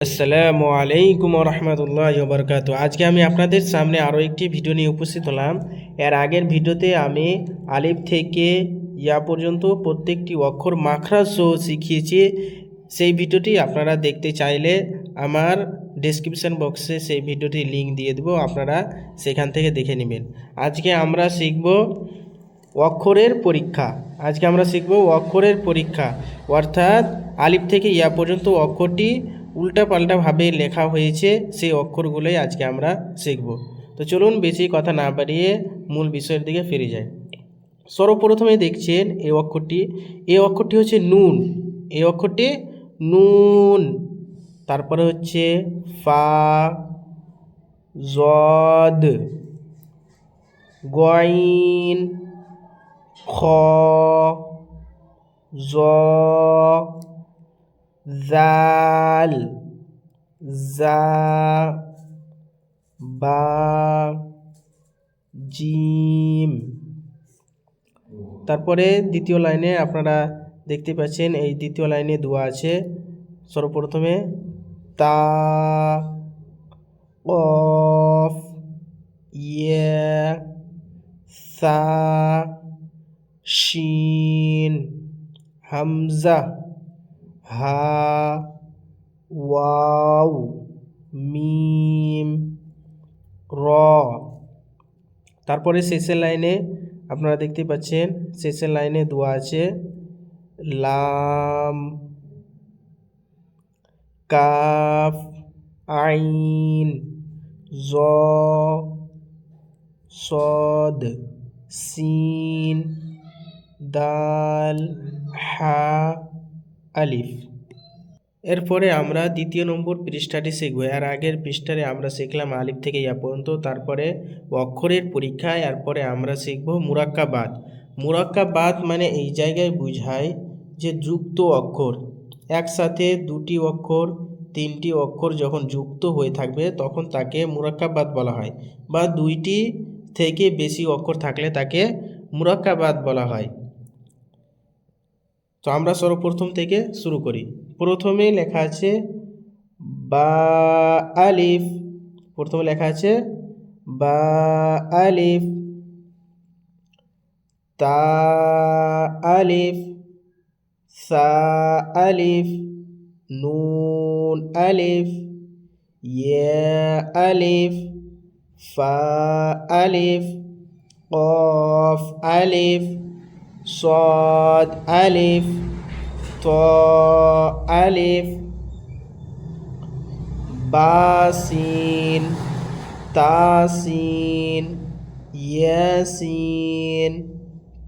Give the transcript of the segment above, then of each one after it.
আসসালামু আলাইকুম রহমতুল্লাহ বরকাত আজকে আমি আপনাদের সামনে আরও একটি ভিডিও নিয়ে উপস্থিত হলাম। এর আগের ভিডিওতে আমি আলিফ থেকে ইয়া পর্যন্ত প্রত্যেকটি অক্ষর মাখরা সহ শিখিয়েছি। সেই ভিডিওটি আপনারা দেখতে চাইলে আমার ডেসক্রিপশন বক্সে সেই ভিডিওটি লিঙ্ক দিয়ে দেবো। আপনারা সেখান থেকে দেখে নেবেন। আজকে আমরা শিখব অক্ষরের পরীক্ষা। আজকে আমরা শিখব অক্ষরের পরীক্ষা। অর্থাৎ আলিফ থেকে ইয়া পর্যন্ত অক্ষরটি উল্টাপাল্টাভাবে লেখা হয়েছে, সেই অক্ষরগুলোই আজকে আমরা শিখব। তো চলুন বেশি কথা না বাড়িয়ে মূল বিষয়ের দিকে ফিরে যাই। সর্বপ্রথমে দেখছেন এই অক্ষরটি। এই অক্ষরটি হচ্ছে নুন। এই অক্ষরটি নুন। তারপরে হচ্ছে ফা, জদ, গইন, খ জ জাল জা বা জিম। তারপরে দ্বিতীয় লাইনে আপনারা দেখতে পাচ্ছেন, এই দ্বিতীয় লাইনে দোয়া আছে। সর্বপ্রথমে তা অফ ইয়ে সা, শিন, হামজা, হা ওয়াও, মিম, র। তারপরে শেষের লাইনে আপনারা দেখতে পাচ্ছেন, শেষের লাইনে দোয়া আছে, লাম, কাফ, আইন, জ, সদ, সিন, দাল, হা, আলিফ। এরপরে আমরা দ্বিতীয় নম্বর পৃষ্ঠাটি শিখব। এর আগের পৃষ্ঠারে আমরা শিখলাম আলিফ থেকে ইয়া পর্যন্ত, তারপরে অক্ষরের পরীক্ষা, এরপরে আমরা শিখব মুরাক্কাবাদ। মুরাক্কাবাদ মানে এই জায়গায় বুঝায় যে যুক্ত অক্ষর। একসাথে দুটি অক্ষর, তিনটি অক্ষর যখন যুক্ত হয়ে থাকবে, তখন তাকে মুরাক্কাবাদ বলা হয় বা দুইটি থেকে বেশি অক্ষর থাকলে তাকে মুরাক্কাবাদ বলা হয়। তো আমরা সর্বপ্রথম থেকে শুরু করি। প্রথমে লেখা আছে বা আলিফ প্রথমে লেখা আছে বা আলিফ তা আলিফ সা আলিফ নুন আলিফ ইয়া আলিফ ফা আলিফ কফ আলিফ صاد ألف ত আলিফ বাসিন তাসিন ইয়াসিন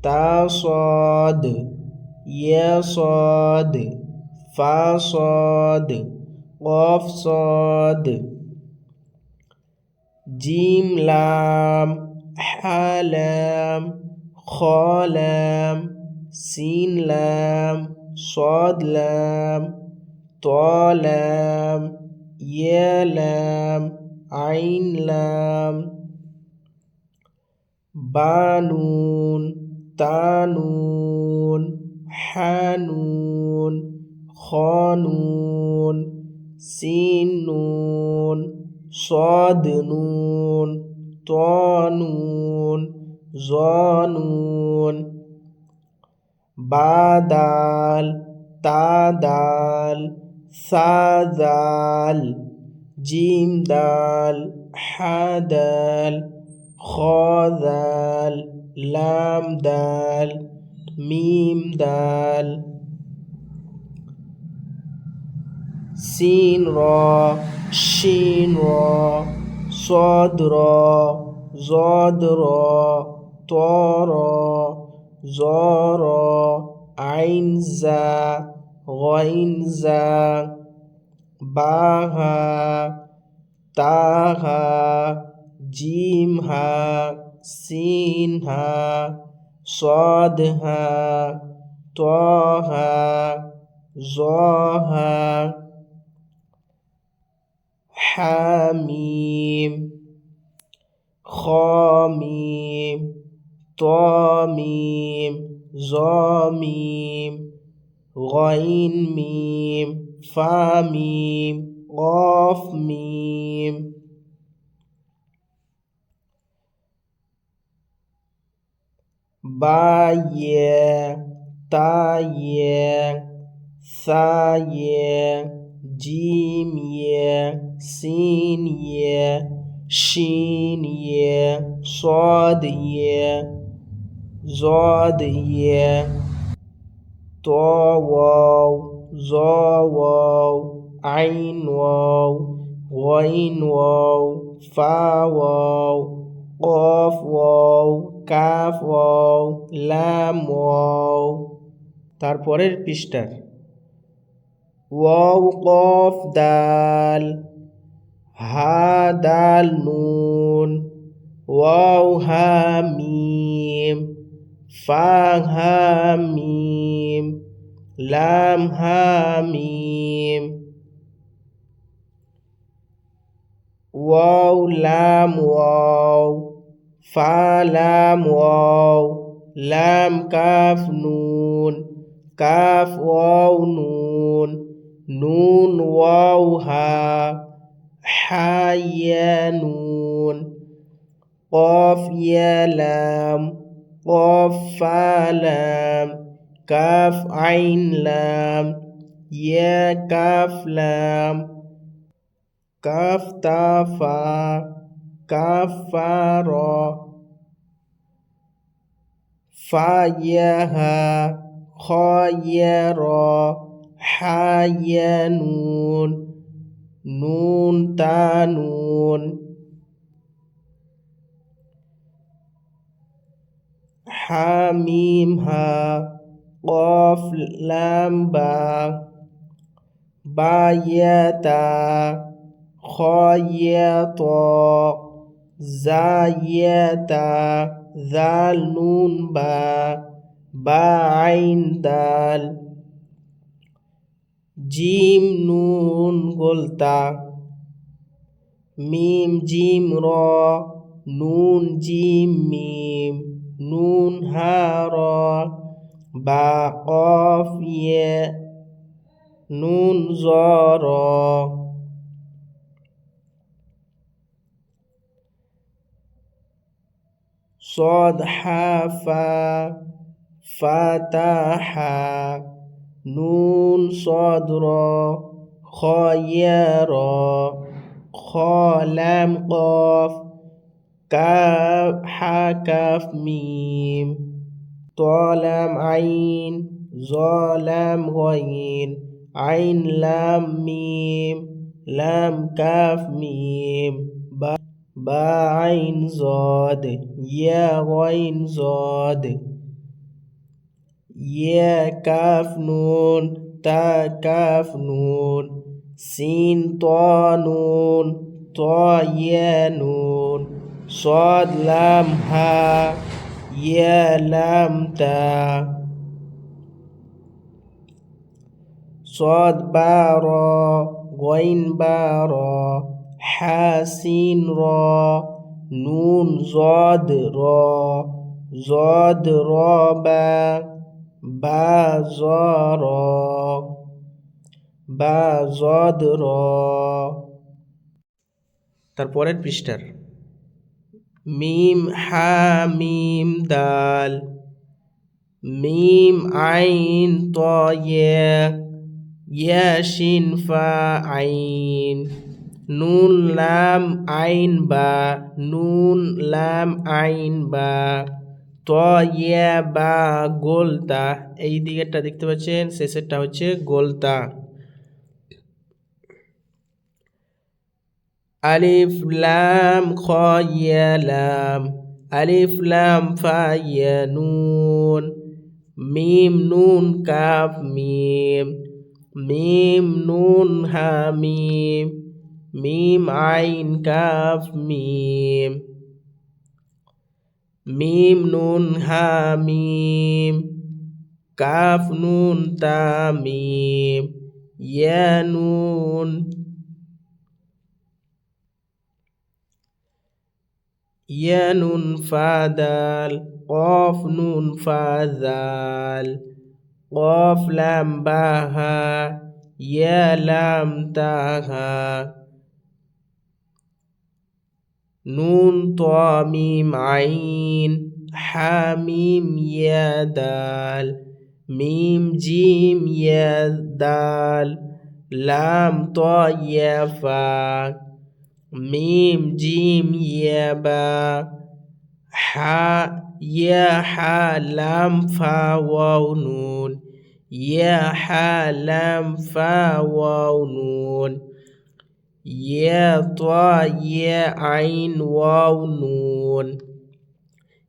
তাসদ ইয়াসদ ফাসদ কফসদ জিম লাম হালাম খলাম সিন صاد لام طا لام يا لام عين لام بانون تانون حانون خانون سينون صاد نون طانون ظانون বাদাল, তাদাল সাদাল জিম দাল হাদাল খদাল লাম দাল মিম দাল সিন র শিন র র জদ র তর জর আইন জা গইন জা বাহা তাহা জিম হা সিন হা সদ হা তহা জহা طامیم زامیم غین میم فمیم قاف میم. بایه تایه سایه جیمیه سینیه شینیه صادیه شين يه صاد يه زاد يه طا واو زا واو عين واو غين واو فا واو قاف واو কাফ ওয়াও লাম ওয়াও তারপরের পৃষ্ঠার ওয়াও কফ দাল হা দাল নুন ওয়াও হা মিম ফা হা মিম লাম হা মিম ওয়াও লাম ওয়াও ফা লাম ওয়াও লাম কাফ নুন কাফ ওয়াও নুন নুন ওয়াও قاف فا لام كاف عين لام يا كاف لام كاف تا فا كاف فا را فا يا ها خا يا را حا يا نون نون تا نون হামিম হা, কফ লাম্বা বা বা ইয়া ত জা জাল নুন বা বা দাল, জিম নুন গোলতা, মিম জিম র, নুন জিম মিম نون ها را با قافیه نون زارا. صاد حافا فتح نون صدرا خيرا خالم قاف কাফ হা কাফ মিম তলাম আইন জলাম গইন আইন লাম মিম লাম কাফ মিম বা আইন জদ ইয়া গইন জদ ইয়া কাফ নুন তা কাফ নুন সিন ত নুন ত ইয়া নুন صاد لام ها يا لام تا صاد بارا غين بارا حاسين را نون زاد را زاد را با با زارا با زاد را তারপরের পৃষ্ঠার মিম হা মিম, দাল। মিম, আইন ত ইয়া শিন ফা, আইন। নুন, লাম, আইন, বা। নুন, লাম, আইন, বা। ত ইয়া বা গোলতা। এই দিকেরটা দেখতে পাচ্ছেন, শেষেরটা হচ্ছে গোলতা। আলিফ লাম খ ইয়া আলিফ লাম নুন মিম নুন কাফ মিম মিম নুন হা মিম আইন কাফ মিম মিম নুন হা মিম কাফ নুন তা মিম ইয়া নুন ইয়া নুন ফাদাল, কফ নুন ফাদাল কফ লাম বাহা, ইয়া লাম তাহা, নুন ত মিম আইন, হামিম ইয়া দাল মিম জিম ইয়া দাল লাম ত ইয়া ফা মিম জিম ইয়া বা হা ইয়া হা লাম ফা ওয়াও নুন ইয়া হা লাম ফা ওয়াও নুন ইয়া ত ইয়া আইন ওয়াও নুন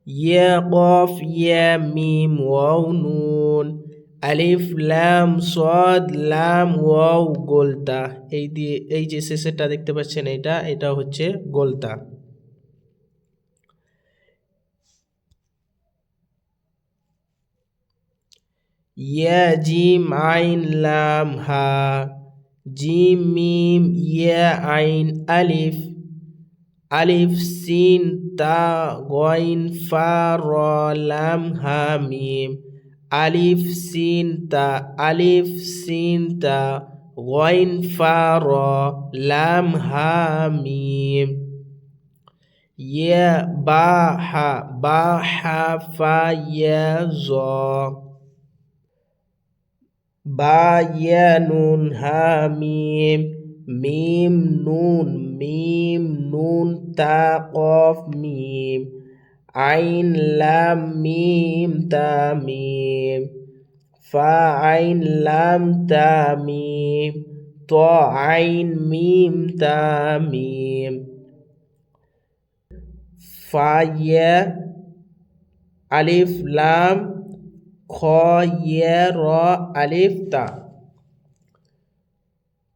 ইয়া কফ ইয়া মিম ওয়াও নুন আলিফ, লাম, সদ, লাম, ওয়াও, গোলতা। এই দিয়ে, এই যে শেষেরটা দেখতে পাচ্ছেন এটা এটা হচ্ছে গোলতা। ইয়া, জিম, আইন, লাম, হা। জিম, মিম, ইয়া, আইন, আলিফ। আলিফ, সিন, তা গইন ফা, র, লাম, হা, মিম। আলিফ সিন তা, আলিফ সিন তা গইন ফা র লাম হা, মিম। ইয়া, বা, হা বা, হা, ফা, ইয়া, জ। বা, ইয়া, নুন, হা, মিম। মিম, নুন মিম, নুন, তা, কফ, মিম। আইন লাম মিম তা মিম ফা আইন লাম তা মিম ত আইন মিম তা মিম ফা ইয়া আলিফ লাম খ ইয়ে র আলিফ তা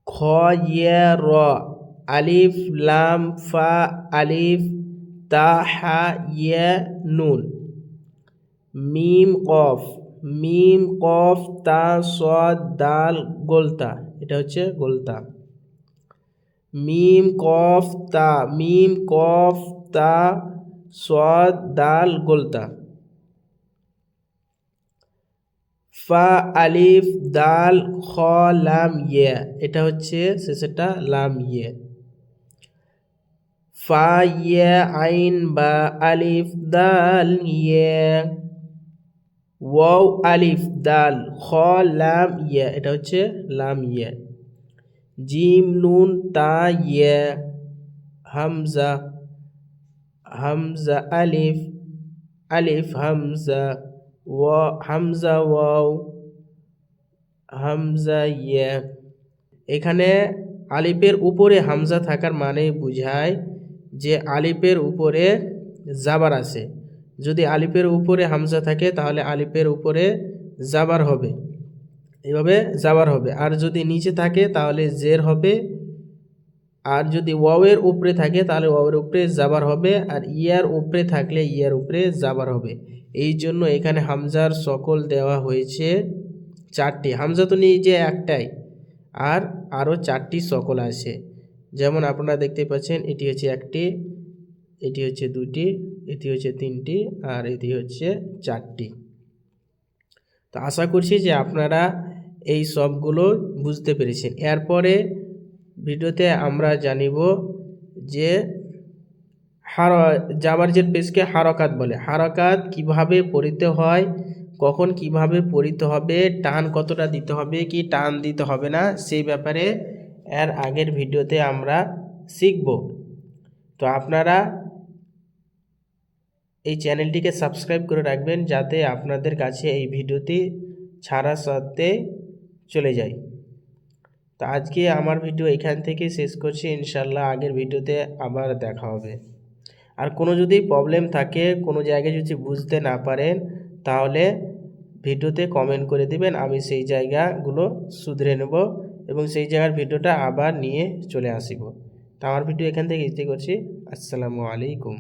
খ ইয়ে র আলিফ লাম ফা আলিফ তা নুন মিম কফ মিম কফ তা সদ দাল গোলতা এটা হচ্ছে গোলতা মিম কফ তা মিম কফ তা সদ দাল গোলতা ফা আলিফ দাল খ লাম ইয়ে এটা হচ্ছে শেষেরটা লাম ইয়ে ফা আইন বা আলিফ দাল ইয়ে ওয়াও আলিফ দাল খ লাম ইয়ে এটা হচ্ছে লাম ইয়ে জিম নুন তা ইয়ে হামজা হামজা আলিফ আলিফ হামজা ওয়া হামজা ওয়াও হামজা ইয়া এখানে আলিফের উপরে হামজা থাকার মানে বুঝায় যে আলিফের উপরে জাবার আছে। যদি আলিফের উপরে হামজা থাকে, তাহলে আলিফের উপরে জাবার হবে। এভাবে জাবার হবে। আর যদি নিচে থাকে, তাহলে জের হবে। আর যদি ওয়াওয়ের উপরে থাকে, তাহলে ওয়াওয়ের উপরে জাবার হবে। আর ইয়ার উপরে থাকলে ইয়ার উপরে জাবার হবে। এই জন্য এখানে হামজার সকল দেওয়া হয়েছে চারটি। হামজা তো নেই যে একটাই। আর আরও চারটি সকল আছে। যেমন আপনারা দেখতে পাচ্ছেন, এটি হচ্ছে একটি, এটি হচ্ছে দুটি, এটি হচ্ছে তিনটি, আর এটি হচ্ছে চারটি। তো আশা করছি যে আপনারা এই সবগুলো বুঝতে পেরেছেন। এরপরে ভিডিওতে আমরা জানিব যে হার জাবারজের পেশকে হারকাত বলে। হারকাত কীভাবে পড়িতে হয়, কখন কীভাবে পড়িতে হবে, টান কতটা দিতে হবে কি টান দিতে হবে না, সেই ব্যাপারে এর আগের ভিডিওতে আমরা শিখব। তো আপনারা এই চ্যানেলটিকে সাবস্ক্রাইব করে রাখবেন যাতে আপনাদের কাছে এই ভিডিওটি ছাড়া সত্ত্বে চলে যায়। তো আজকে আমার ভিডিও এখান থেকে শেষ করছি। ইনশাল্লাহ আগের ভিডিওতে আবার দেখা হবে। আর কোনো যদি প্রবলেম থাকে, কোনো জায়গায় যদি বুঝতে না পারেন, তাহলে ভিডিওতে কমেন্ট করে দিবেন। আমি সেই জায়গাগুলো শুধরে নেব। এবং সেই জায়গার ভিডিওটা আবার নিয়ে চলে আসিব। তো আমার ভিডিও এখান থেকে ইতি করছি। আসসালামু আলাইকুম।